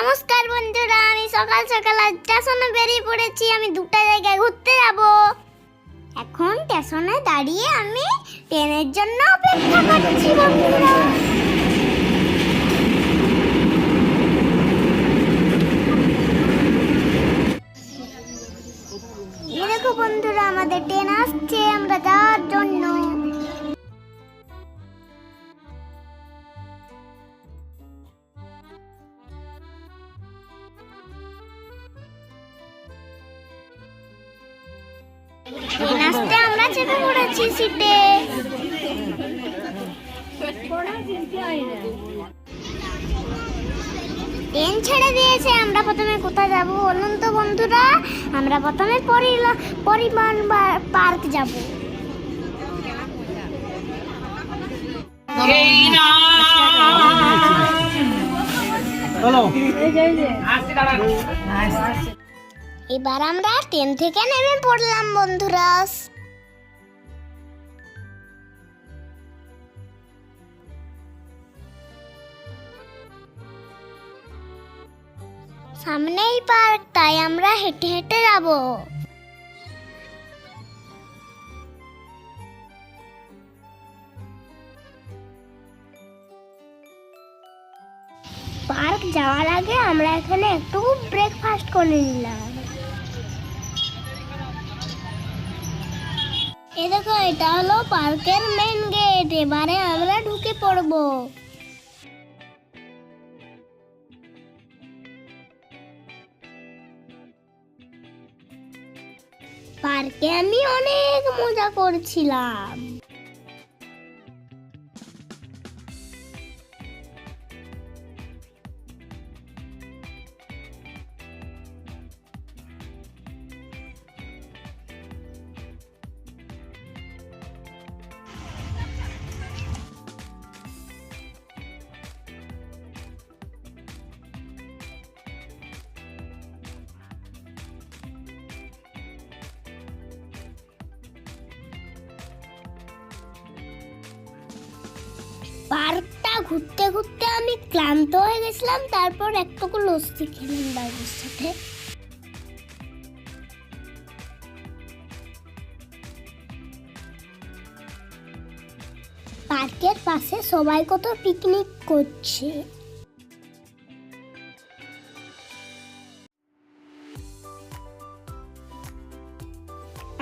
নমস্কার বন্ধুরা, আমি সকাল সকাল আজ স্টেশনে বেরিয়ে পড়েছি। আমি দুটো জায়গায় ঘুরতে যাব। এখন স্টেশনে দাঁড়িয়ে আমি ট্রেনের জন্য অপেক্ষা করছি বন্ধুরা। বন্ধুরা, আমাদের ট্রেন আসছে, আমরা যাওয়ার জন্য। আসতে আমরা চেপে পড়েছি সিটে। ট্রেন ছেড়ে দিয়েছে আমরা প্রথমে কোথায় যাব বলুন তো বন্ধুরা? আমরা প্রথমে পরিবার পার্ক যাব। হ্যালো এবার আমরা ট্রেন থেকে নেমে পড়লাম বন্ধুরা সামনেই পার্ক, তাই আমরা হেঁটে হেঁটে যাব। পার্ক যাওয়ার আগে আমরা এখানে একটু ব্রেকফাস্ট করে নিলাম। এ দেখো, এটা হলো পার্কের মেন গেট এবারে আমরা ঢুকে পড়ব। পার্কে আমি অনেক মজা করছিলাম। পার্কটা ঘুরতে ঘুরতে আমি ক্লান্ত হয়ে গেছিলাম, তারপর একটুকু লস্যি খেলাম বাবুর সাথে। পার্কের পাশে সবাই কত পিকনিক করছে।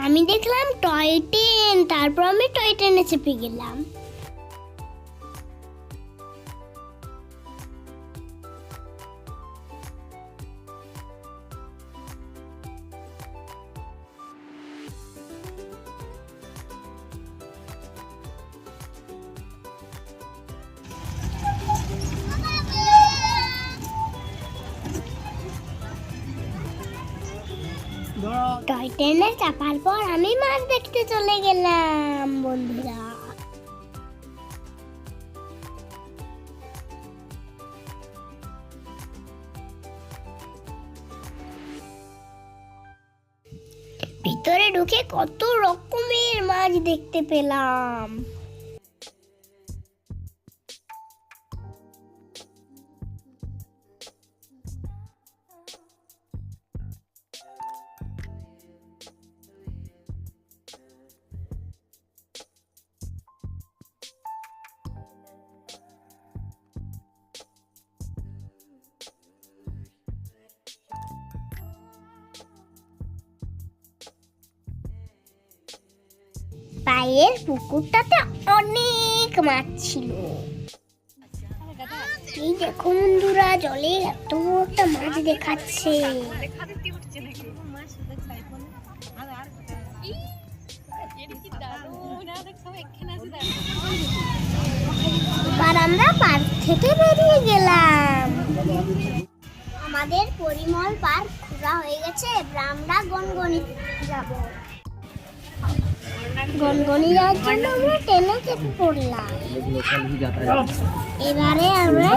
আমি দেখলাম টয় ট্রেন, তারপর আমি টয় ট্রেনে চেপে গেলাম। টয় ট্রেনে চাপার পর আমি মাছ দেখতে চলে গেলাম, বন্ধুরা। ভিতরে ঢুকে কত রকমের মাছ দেখতে পেলাম। পায়ের পুকুরটাতে অনেক মাছ ছিল। এই দেখো বন্ধুরা জলে এত একটা মাছ দেখাচ্ছে। এবার আমরা পার্ক থেকে বেরিয়ে গেলাম। আমাদের পরিমল পার্ক ঘোরা হয়ে গেছে আমরা গনগনি যাব। গনগনি যাওয়ার জন্য আমরা পড়লাম। এবারে আমরা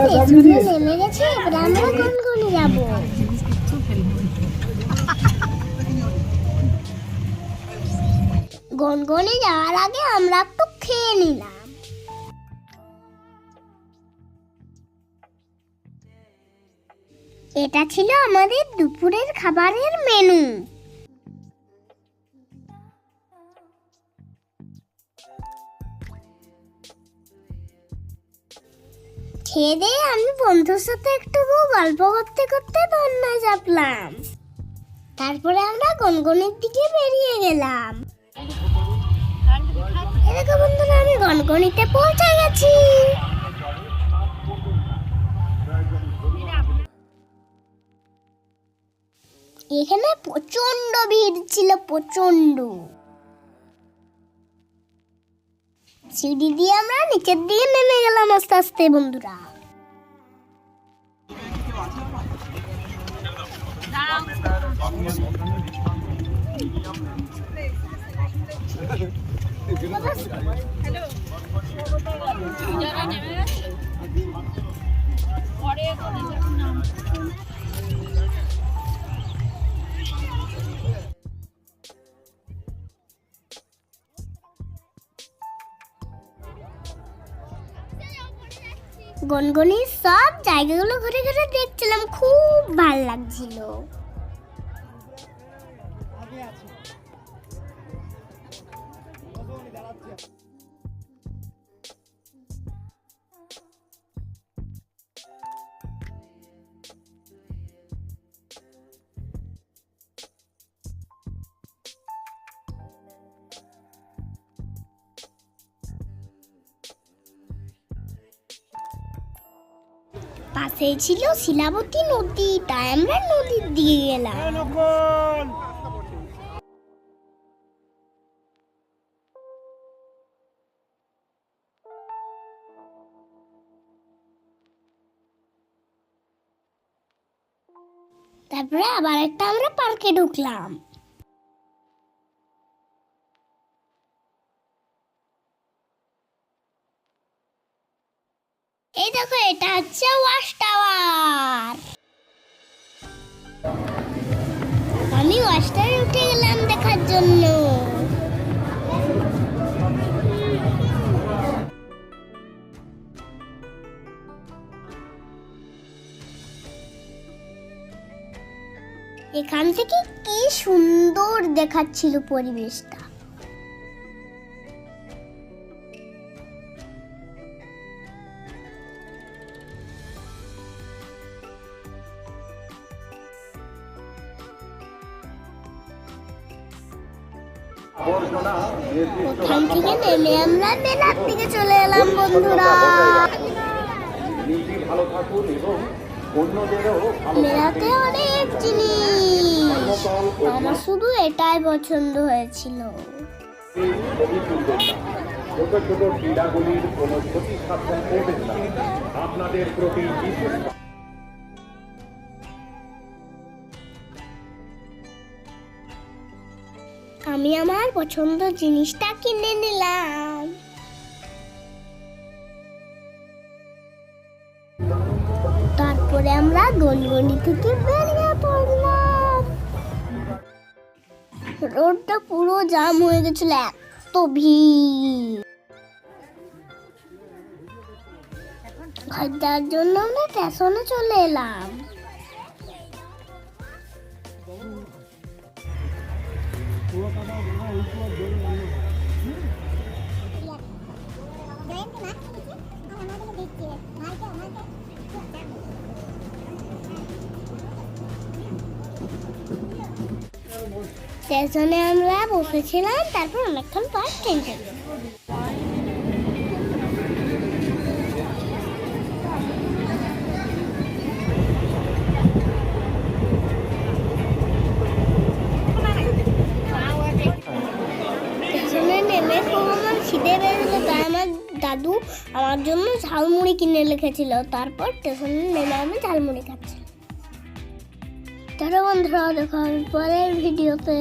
যাওয়ার আগে আমরা একটু খেয়ে নিলাম। এটা ছিল আমাদের দুপুরের খাবারের মেনু খেয়ে আমি বন্ধুর সাথে একটু গল্প করতে করতে বন্যায় চাপলাম। তারপরে আমরা গনগনির দিকে বেরিয়ে গেলাম। দেখো বন্ধুরা, আমি গনগনিতে পৌঁছে গেছি। এখানে প্রচণ্ড ভিড় ছিল প্রচণ্ড সিঁড়ি দিয়ে আমরা নিচের দিকে নেমে গেলাম আস্তে আস্তে বন্ধুরা। গনগনির সব জায়গাগুলো ঘুরে ঘুরে দেখছিলাম খুব ভালো লাগছিল। পাশেই ছিল শিলাবতী নদী তাই আমরা নদীর দিকে গেলাম। তারপরে আবার একটা আমরা পার্কে ঢুকলাম। আমি উঠে গেলাম দেখার জন্য। এখান থেকে কি সুন্দর দেখাচ্ছিল পরিবেশটা। ওখান থেকে নেমে আমরা মেলার দিকে চলে এলাম, বন্ধুরা। ভালো মেলাতে অনেক জিনিস। আমার শুধু এটাই পছন্দ হয়েছিল। ছোট ছোট ক্রীড়াগুলির কোনো ক্ষতি সাধন করবেন না আপনাদের প্রতি আমি আমার পছন্দ জিনিসটা কিনে নিলাম। তারপরে আমরা গনগনি থেকে বেরিয়ে পড়লাম। রোডটা পুরো জাম হয়ে গেছিল, এত ভিড়। খাদ্যার জন্য আমরা স্টেশনে চলে এলাম। স্টেশনে আমরা বসেছিলাম তারপর অনেকক্ষণ পর ট্রেন দাদু আমার জন্য ঝালমুড়ি কিনে রেখেছিল। তারপর স্টেশনে নেমে আমি ঝালমুড়ি খাচ্ছি। তাহলে বন্ধুরা দেখা পরের ভিডিওতে।